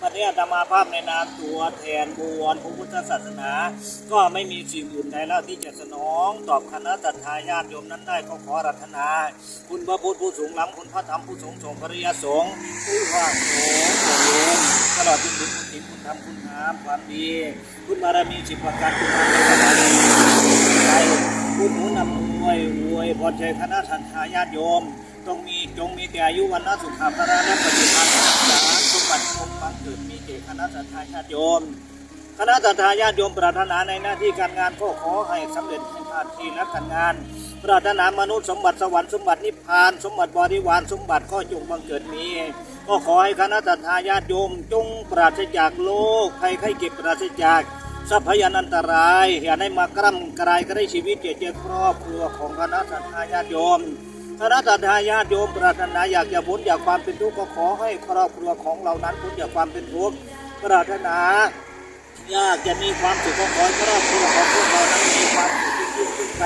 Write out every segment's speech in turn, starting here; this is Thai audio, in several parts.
ภาพในนามตัวแทนบวรพระพุทธศาสนา ก็ไม่มีสิ่งอื่นใดแล้วที่จะสนอง ตอบคณะสัตยาญาติโยมนั้นได้ก็ขอรัตนา คุณพระพุทธผู้สูงล้ำคุณพระธรรมผู้สูงส่งปริยสงฆ์ผู้ว่าโสโยมตลอดจนถึงคุณศีลคุณธรรมคุณงามความดี คุณบารมีสิบประการคุณงามคุณบารมีใจคุณหนุนนำอวยอวยพรใจคณะสัตยาญาติโยมจงมีจงมีแต่อายุวันนะสุขภาระและปฏิภาณ สมบัติคงบังเกิดมีเกคณะสัตยาญาติโยม คณะสัตยาญาติโยมปรารถนาในหน้าที่การงานก็ขอให้สำเร็จในภาคีและการงาน ปรารถนามนุษย์สมบัติสวรรค์สมบัตินิพพาน สมบัติบริวารสมบัติก็จงบังเกิดมีก็ขอให้คณะสัตยาญาติโยมจงปราศจากโรคภัยไข้เจ็บปราศจากทรัพยานันตรายอย่าได้มากร่ำกรายก็ได้ชีวิตเกียรติครอบครัวของคณะสัตยาญาติโยม คณะสัตยาญาติโยมปรารถนาอยากจะพ้นจากความเป็นทุกข์ก็ขอให้ครอบครัวของเรานั้นพ้นจากความเป็นทุกข์ปรารถนาอยากจะมีความสุขก็ขอให้ครอบครัวของพวกเรานั้นมีความสุขยิ่งขึ้นไป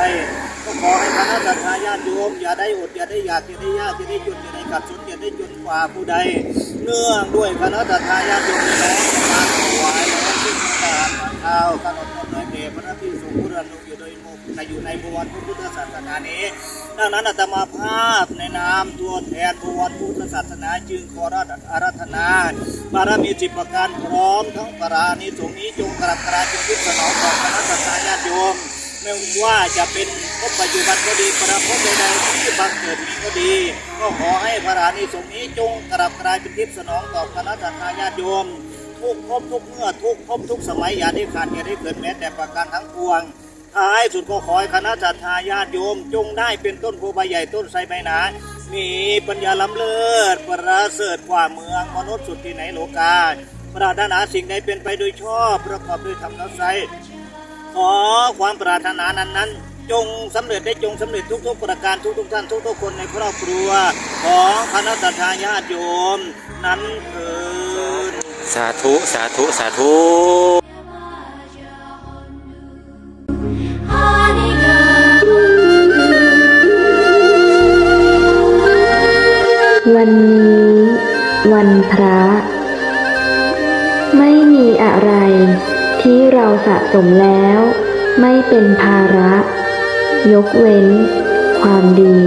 ก็ขอให้คณะสัตยาญาติโยมอย่าได้อดอย่าได้อยากอย่าได้ยากอย่าได้จนอย่าได้ขัดสนอย่าได้จนกว่าผู้ใด เนื่องด้วยคณะสัตยาญาติโยมในน้องการถวายแล้วซึ่งการข้าวขนมนมเนยเดชพระพิสุขุรนุอยู่โดยมุกในอยู่ในบวรพุทธศาสนานี้ ดังนั้นอาตมาภาพในนามตัวแทนบวรพุทธศาสนาจึงขอรับอารัธนาบารมีสิบประการพร้อมทั้งปราณิสงส์นี้จงกราบกราจงพิสนองขอคณะสัตยาญาโยมไม่ว่าจะเป็นพบปัจจุบันก็ดีประพบใดๆที่บังเกิดมีก็ดี ก็ขอให้พระราณิสงส์นี้จงกราบกรายเป็นทิพสนองต่อคณะสัตยาญาโยมทุกภพทุกเมื่อทุกภพทุกสมัยอย่าได้ขาดอย่าได้เกิดแม้แต่ประการทั้งปวง ท้ายสุดก็ขอให้คณะสัตยาญาติโยม จงได้เป็นต้นโพใบใหญ่ต้นไทรใบหนา มีปัญญาล้ำเลิศ ประเสริฐกว่าเมืองมนุษย์สุดที่ไหนโลกาปรารถนาสิ่งใดเป็นไปโดยชอบประกอบด้วยธรรมน้ำใสขอความปรารถนานั้นนั้นจงสำเร็จได้จงสำเร็จทุกๆประการทุกๆท่านทุกๆคนในครอบครัว ของคณะสัตยาญาติโยม นั้นเถิดสาธุ สาธุ สาธุ วันนี้ วันพระ ไม่มีอะไรที่เราสะสมแล้ว ไม่เป็นภาระ ยกเว้น ความดี